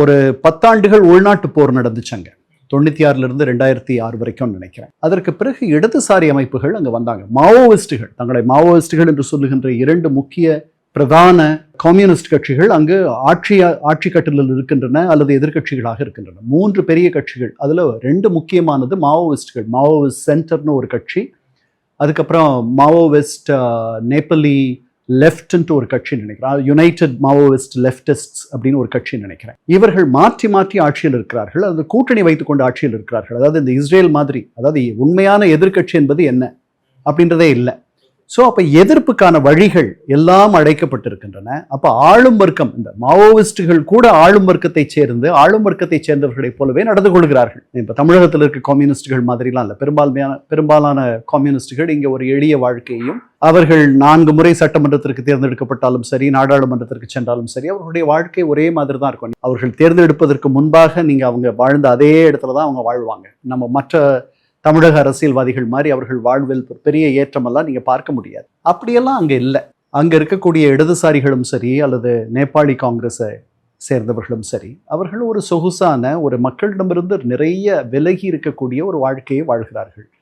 ஒரு பத்தாண்டுகள் உள்நாட்டு போர் நடந்துச்சு அங்க தொண்ணூத்தி ஆறுல இருந்து ரெண்டாயிரத்தி ஆறு வரைக்கும் நினைக்கிறேன். அதற்கு பிறகு இடதுசாரி அமைப்புகள் அங்கே வந்தாங்க. மாவோயிஸ்டுகள் தங்களை மாவோயிஸ்டுகள் என்று சொல்லுகின்ற இரண்டு முக்கிய பிரதான கம்யூனிஸ்ட் கட்சிகள் அங்கு ஆட்சி ஆட்சி கட்டலில் இருக்கின்றன அல்லது எதிர்க்கட்சிகளாக இருக்கின்றன. மூன்று பெரிய கட்சிகள். அதில் ரெண்டு முக்கியமானது மாவோயிஸ்டுகள். மாவோயிஸ்ட் சென்டர்னு ஒரு கட்சி. அதுக்கப்புறம் மாவோவெஸ்ட் நேப்பலி லெஃப்ட்ன்ட்டு ஒரு கட்சி நினைக்கிறேன். யுனைடெட் மாவோவிஸ்ட் லெஃப்டிஸ்ட் அப்படின்னு ஒரு கட்சி நினைக்கிறேன். இவர்கள் மாற்றி மாற்றி ஆட்சியில் இருக்கிறார்கள். அது கூட்டணி வைத்துக்கொண்டு ஆட்சியில் இருக்கிறார்கள். அதாவது இந்த இஸ்ரேல் மாதிரி அதாவது உண்மையான எதிர்க்கட்சி என்பது என்ன அப்படின்றதே இல்லை. ஸோ அப்போ எதிர்ப்புக்கான வழிகள் எல்லாம் அழைக்கப்பட்டிருக்கின்றன. அப்போ ஆளும் வர்க்கம் இந்த மாவோயிஸ்டுகள் கூட ஆளும் வர்க்கத்தை சேர்ந்து ஆளும் வர்க்கத்தை சேர்ந்தவர்களைப் போலவே நடந்து கொள்கிறார்கள். இப்போ தமிழகத்தில் இருக்க கம்யூனிஸ்டுகள் மாதிரிலாம் இல்லை. பெரும்பான்மையான பெரும்பாலான கம்யூனிஸ்டுகள் இங்கே ஒரு எளிய வாழ்க்கையையும் அவர்கள் நான்கு முறை சட்டமன்றத்திற்கு தேர்ந்தெடுக்கப்பட்டாலும் சரி நாடாளுமன்றத்திற்கு சென்றாலும் சரி அவர்களுடைய வாழ்க்கை ஒரே மாதிரி தான் இருக்கும். அவர்கள் தேர்ந்தெடுப்பதற்கு முன்பாக நீங்கள் அவங்க வாழ்ந்த அதே இடத்துல தான் அவங்க வாழ்வாங்க. நம்ம மற்ற தமிழக அரசியல்வாதிகள் மாதிரி அவர்கள் வாழ்வில் பெரிய ஏற்றமெல்லாம் நீங்க பார்க்க முடியாது. அப்படியெல்லாம் அங்க இல்லை. அங்க இருக்கக்கூடிய இடதுசாரிகளும் சரி அல்லது நேபாளி காங்கிரஸை சேர்ந்தவர்களும் சரி அவர்கள் ஒரு சொகுசான ஒரு மக்களிடமிருந்து நிறைய விலகி இருக்கக்கூடிய ஒரு வாழ்க்கையை வாழ்கிறார்கள்.